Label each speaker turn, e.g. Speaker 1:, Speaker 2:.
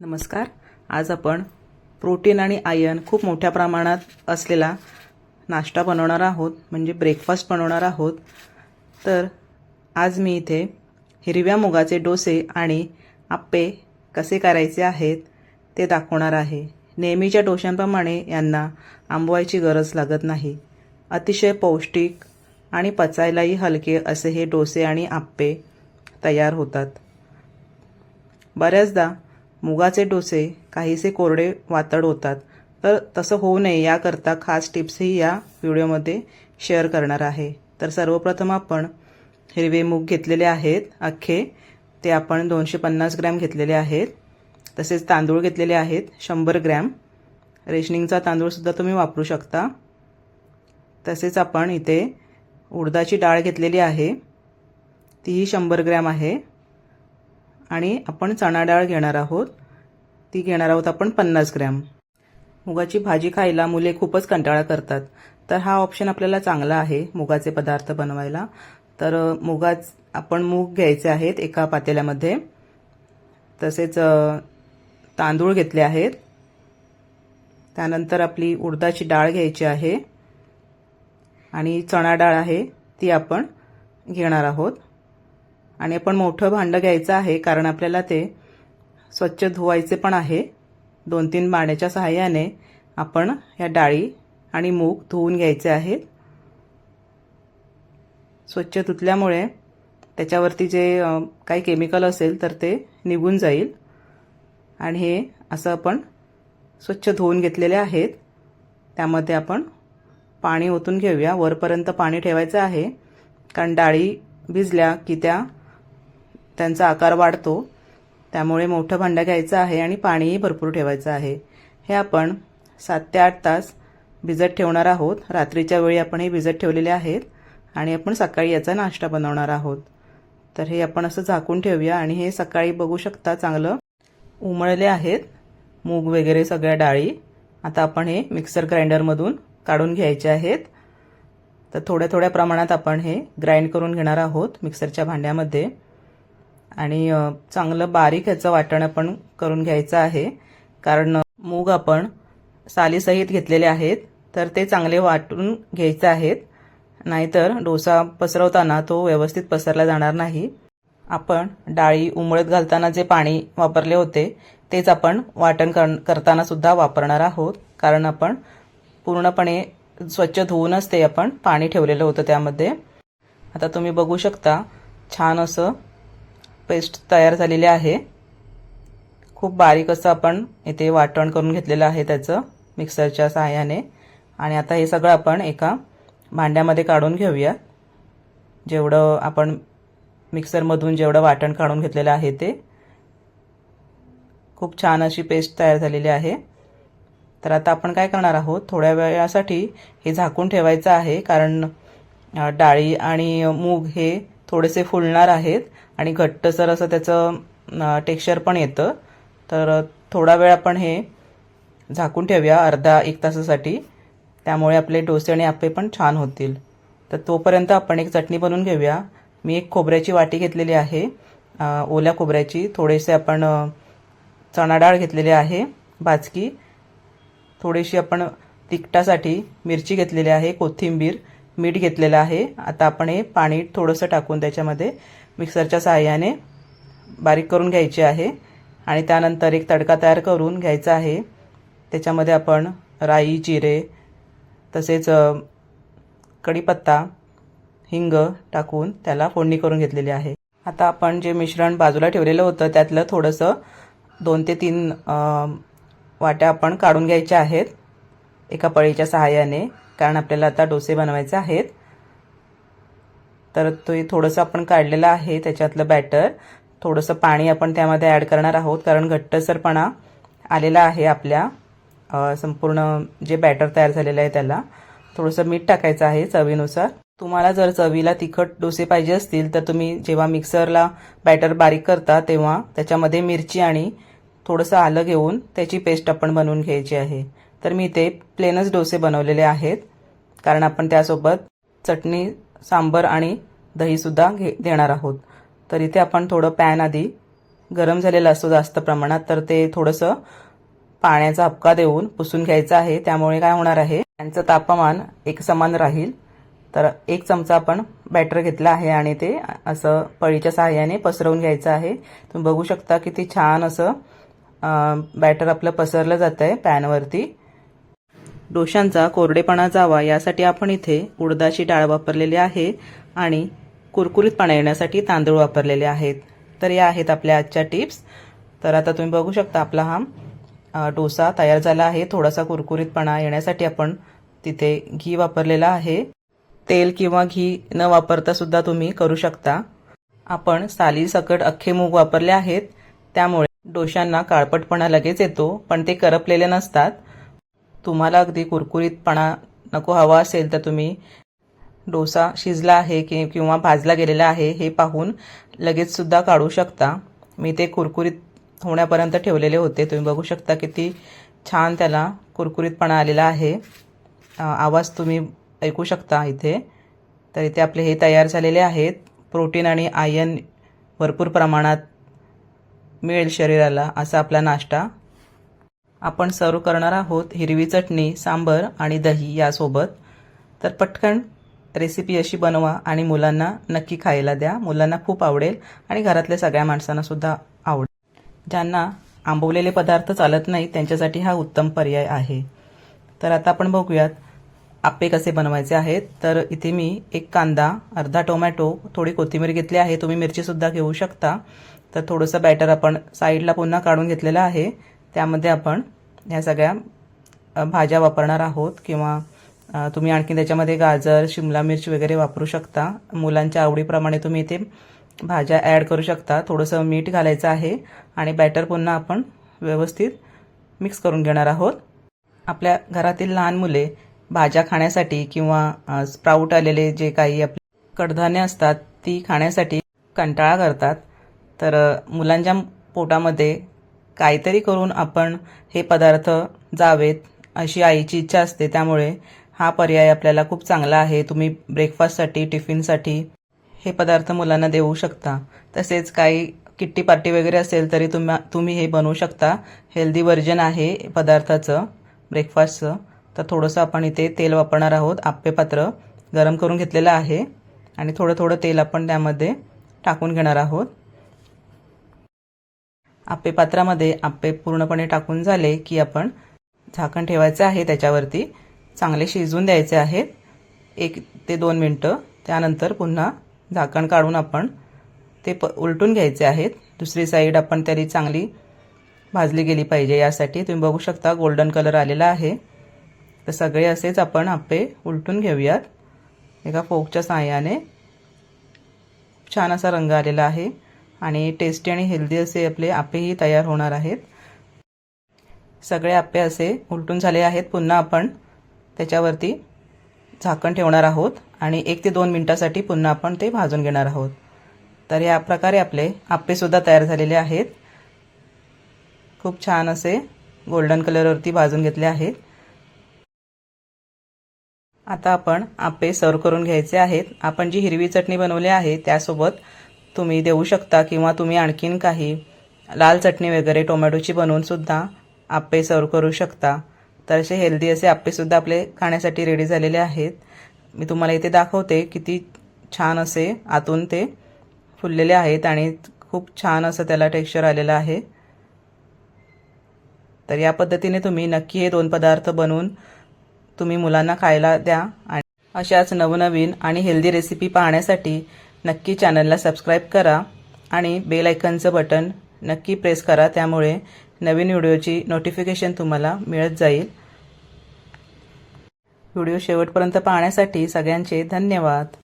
Speaker 1: नमस्कार. आज आपण प्रोटीन आणि आयर्न खूप मोठ्या प्रमाणात असलेला नाश्ता बनवणार आहोत म्हणजे ब्रेकफास्ट बनवणार आहोत. तर आज मी इथे हिरव्या मुगाचे डोसे आणि आप्पे कसे करायचे आहेत ते दाखवणार आहे. नेहमीच्या डोशांप्रमाणे यांना आंबवायची गरज लागत नाही. अतिशय पौष्टिक आणि पचायलाही हलके असे हे डोसे आणि आप्पे तयार होतात. बऱ्याचदा मुगाचे डोसे काहीसे कोरडे वातड होतात. तर तसं होऊ नये याकरता खास टिप्सही या व्हिडिओमध्ये शेअर करणार आहे. तर सर्वप्रथम आपण हिरवे मूग घेतलेले आहेत अख्खे. ते आपण दोनशे पन्नास ग्रॅम घेतलेले आहेत. तसेच तांदूळ घेतलेले आहेत शंभर ग्रॅम. रेशनिंगचा तांदूळसुद्धा तुम्ही वापरू शकता. तसेच आपण इथे उडदाची डाळ घेतलेली आहे. तीही शंभर ग्रॅम आहे. आणि आपण चणा डाळ घेणार आहोत. ती घेणार आहोत आपण पन्नास ग्रॅम. मुगाची भाजी खायला मुले खूपच कंटाळा करतात. तर हा ऑप्शन आपल्याला चांगला आहे मुगाचे पदार्थ बनवायला. तर मुगाच आपण मूग घ्यायचे आहेत एका पातेल्यामध्ये. तसेच तांदूळ घेतले आहेत. त्यानंतर आपली उडदाची डाळ घ्यायची आहे. आणि चणा डाळ आहे ती आपण घेणार आहोत. आणि आपण मोठं भांडं घ्यायचं आहे कारण आपल्याला ते स्वच्छ धुवायचे पण आहे. दोन तीन पाण्याच्या सहाय्याने आपण ह्या डाळी आणि मूग धुवून घ्यायचे आहेत. स्वच्छ धुतल्यामुळे त्याच्यावरती जे काही केमिकल असेल तर ते निघून जाईल. आणि हे असं आपण स्वच्छ धुवून घेतलेले आहेत. त्यामध्ये आपण पाणी ओतून घेऊया. वरपर्यंत पाणी ठेवायचं आहे. कारण डाळी भिजल्या की त्या त्यांचा आकार वाढतो त्यामुळे मोठं भांडं घ्यायचं आहे आणि पाणीही भरपूर ठेवायचं आहे. हे आपण सात ते आठ तास भिजत ठेवणार आहोत. रात्रीच्या वेळी आपण हे भिजत ठेवलेले आहेत आणि आपण सकाळी याचा नाश्ता बनवणार आहोत. तर हे आपण असं झाकून ठेवूया आणि हे सकाळी बघू शकता चांगलं उमळले आहेत. मूग वगैरे सगळ्या डाळी. आता आपण हे मिक्सर ग्राइंडरमधून काढून घ्यायचे आहेत. तर थोड्या थोड्या प्रमाणात आपण हे ग्राइंड करून घेणार आहोत मिक्सरच्या भांड्यामध्ये. आणि चांगलं बारीक ह्याचं वाटण पण करून घ्यायचं आहे. कारण मूग आपण सालीसहित घेतलेले आहेत तर ते चांगले वाटून घ्यायचे आहेत. नाहीतर डोसा पसरवताना तो व्यवस्थित पसरला जाणार नाही. आपण डाळी उमळत घालताना जे पाणी वापरले होते तेच आपण वाटण कर करताना सुद्धा वापरणार आहोत. कारण आपण पूर्णपणे स्वच्छ धुवूनच ते आपण पाणी ठेवलेलं होतं त्यामध्ये. आता तुम्ही बघू शकता छान असं पेस्ट तयार झालेली आहे. खूप बारीक असं आपण इथे वाटण करून घेतलेलं आहे त्याचं मिक्सरच्या सहाय्याने. आणि आता हे सगळं आपण एका भांड्यामध्ये काढून घेऊया. जेवढं आपण मिक्सरमधून जेवढं वाटण काढून घेतलेलं आहे ते. खूप छान अशी पेस्ट तयार झालेली आहे. तर आता आपण काय करणार आहोत? थोड्या वेळासाठी हे झाकून ठेवायचं आहे कारण डाळी आणि मूग हे थोडेसे फुलणार आहेत आणि घट्टसर असं त्याचं टेक्स्चर पण येतं. तर थोडा वेळ आपण हे झाकून ठेवूया अर्धा एक तासासाठी. त्यामुळे आपले डोसे आणि आप्पे पण छान होतील. तर तोपर्यंत आपण एक चटणी बनवून घेऊया. मी एक खोबऱ्याची वाटी घेतलेली आहे. ओल्या खोबऱ्याची. थोडेसे आपण चणा डाळ घेतलेली आहे भाजकी थोडीशी आपण तिखटासाठी मिरची घेतलेली आहे कोथिंबीर. मीठ घेतलेलं आहे. आता आपण हे पाणी थोडंसं टाकून त्याच्यामध्ये मिक्सरच्या सहाय्याने बारीक करून घ्यायचे आहे. आणि त्यानंतर एक तडका तयार करून घ्यायचा आहे. त्याच्यामध्ये आपण राई जिरे तसेच कढीपत्ता हिंग टाकून त्याला फोडणी करून घेतलेली आहे. आता आपण जे मिश्रण बाजूला ठेवलेलं होतं त्यातलं थोडंसं दोन ते तीन वाट्या आपण काढून घ्यायच्या आहेत. एका पळीच्या सहाय्याने कारण आपल्याला आता डोसे बनवायचे आहेत. तर ते थोडंसं आपण काढलेलं आहे त्याच्यातलं बॅटर थोडंसं पाणी आपण त्यामध्ये ॲड करणार आहोत कारण घट्टसरपणा आलेला आहे आपल्या संपूर्ण जे बॅटर तयार झालेलं आहे त्याला. थोडंसं मीठ टाकायचं आहे चवीनुसार. तुम्हाला जर चवीला तिखट डोसे पाहिजे असतील तर तुम्ही जेव्हा मिक्सरला बॅटर बारीक करता तेव्हा त्याच्यामध्ये मिरची आणि थोडंसं आलं घेऊन त्याची पेस्ट आपण बनवून घ्यायची आहे. तर मी ते प्लेनच डोसे बनवलेले आहेत. कारण आपण त्यासोबत चटणी सांबर आणि दहीसुद्धा घे देणार आहोत. तर इथे आपण थोडं पॅन आधी गरम झालेला असतो जास्त प्रमाणात तर ते थोडंसं पाण्याचा हपका देऊन पुसून घ्यायचं आहे. त्यामुळे काय होणार आहे त्यांचं तापमान एक समान राहील. तर एक चमचा आपण बॅटर घेतला आहे आणि ते असं पळीच्या सहाय्याने पसरवून घ्यायचं आहे. तुम्ही बघू शकता किती छान असं बॅटर आपलं पसरलं जातं आहे पॅनवरती. डोशांचा कोरडेपणा जावा यासाठी आपण इथे उडदाची डाळ वापरलेली आहे आणि कुरकुरीतपणा येण्यासाठी तांदूळ वापरलेले आहेत. तर या आहेत आपल्या आजच्या टिप्स. तर आता तुम्ही बघू शकता आपला हा डोसा तयार झाला आहे. थोडासा कुरकुरीतपणा येण्यासाठी आपण तिथे घी वापरलेला आहे. तेल किंवा घी न वापरता सुद्धा तुम्ही करू शकता. आपण साली सकट अख्खे मूग वापरले आहेत. त्यामुळे डोशांना काळपटपणा लगेच येतो पण ते करपलेले नसतात. तुम्हाला अगदी कुरकुरीतपणा नको हवा असेल तर तुम्ही डोसा शिजला आहे की किंवा भाजला गेलेला आहे हे पाहून लगेचसुद्धा काढू शकता. मी ते कुरकुरीत होण्यापर्यंत ठेवलेले होते. तुम्ही बघू शकता किती छान त्याला कुरकुरीतपणा आलेला आहे. आवाज तुम्ही ऐकू शकता इथे. तर इथे आपले हे तयार झालेले आहेत. प्रोटीन आणि आयन भरपूर प्रमाणात मिळेल शरीराला असा आपला नाश्ता. आपण सर्व करणार आहोत हिरवी चटणी सांबर आणि दही यासोबत. तर पटकन रेसिपी अशी बनवा आणि मुलांना नक्की खायला द्या. मुलांना खूप आवडेल आणि घरातल्या सगळ्या माणसांनासुद्धा आवडेल. ज्यांना आंबवलेले पदार्थ चालत नाही त्यांच्यासाठी हा उत्तम पर्याय आहे. तर आता आपण बघूयात आप्पे कसे बनवायचे आहेत. तर इथे मी एक कांदा अर्धा टोमॅटो थोडी कोथिंबीर घेतली आहे. तुम्ही मिरचीसुद्धा घेऊ शकता. तर थोडंसं बॅटर आपण साईडला पुन्हा काढून घेतलेलं आहे. त्यामध्ये आपण ह्या सगळ्या भाज्या वापरणार आहोत किंवा तुम्ही आणखी त्याच्यामध्ये गाजर शिमला मिर्च वगैरे वापरू शकता. मुलांच्या आवडीप्रमाणे तुम्ही इथे भाज्या ॲड करू शकता. थोडंसं मीठ घालायचं आहे आणि बॅटर पुन्हा आपण व्यवस्थित मिक्स करून घेणार आहोत. आपल्या घरातील लहान मुले भाज्या खाण्यासाठी किंवा स्प्राऊट आलेले जे काही आपले कडधान्य असतात ती खाण्यासाठी कंटाळा करतात. तर मुलांच्या पोटामध्ये काहीतरी करून आपण हे पदार्थ जावेत अशी आईची इच्छा असते. त्यामुळे हा पर्याय आपल्याला खूप चांगला आहे. तुम्ही ब्रेकफास्टसाठी टिफिनसाठी हे पदार्थ मुलांना देऊ शकता. तसेच काही किट्टी पार्टी वगैरे असेल तरी तुम्हा तुम्ही हे बनवू शकता. हेल्दी व्हर्जन आहे पदार्थाचं ब्रेकफास्टचं तर थोडंसं आपण इथे तेल वापरणार आहोत. आप्पे पात्र गरम करून घेतलेलं आहे. आणि थोडं थोडं तेल आपण त्यामध्ये टाकून घेणार आहोत. आप्पे पात्रामध्ये आप्पे पूर्णपणे टाकून झाले की आपण झाकण ठेवायचं आहे त्याच्यावरती. चांगले शिजवून द्यायचे आहेत. एक ते दोन मिनटं. त्यानंतर पुन्हा झाकण काढून आपण ते प उलटून घ्यायचे आहेत. दुसरी साईड आपण तरी चांगली भाजली गेली पाहिजे यासाठी. तुम्ही बघू शकता गोल्डन कलर आलेला आहे. तर सगळे असेच आपण आप्पे उलटून घेऊयात. एका फोकच्या सहाय्याने छान असा रंग आलेला आहे. आणि टेस्टी आणि हेल्दी असे आपले आप्पेही तयार होणार आहेत. सगळे आप्पे असे उलटून झाले आहेत. पुन्हा आपण त्याच्यावरती झाकण ठेवणार आहोत आणि एक ते दोन मिनटासाठी पुन्हा आपण ते भाजून घेणार आहोत. तर या प्रकारे आपले आप्पेसुद्धा तयार झालेले आहेत. खूप छान असे गोल्डन कलरवरती भाजून घेतले आहेत. आता आपण आप्पे सर्व करून घ्यायचे आहेत. आपण जी हिरवी चटणी बनवली आहे त्यासोबत तुम्ही देऊ शकता किंवा तुम्ही आणखीन काही लाल चटणी वगैरे टोमॅटोची बनवूनसुद्धा आप्पे सर्व करू शकता. तर असे हेल्दी असे आप्पेसुद्धा आपले खाण्यासाठी रेडी झालेले आहेत. मी तुम्हाला इथे दाखवते किती छान असे आतून ते फुललेले आहेत आणि खूप छान असं त्याला टेक्स्चर आलेलं आहे. तर या पद्धतीने तुम्ही नक्की हे दोन पदार्थ बनवून तुम्ही मुलांना खायला द्या. आणि अशाच नवनवीन आणि हेल्दी रेसिपी पाहण्यासाठी नक्की चॅनलला सबस्क्राईब करा आणि बेल आयकनचं बटन नक्की प्रेस करा त्यामुळे नवीन व्हिडिओची नोटिफिकेशन तुम्हाला मिळत जाईल. व्हिडिओ शेवटपर्यंत पाहण्यासाठी सगळ्यांचे धन्यवाद.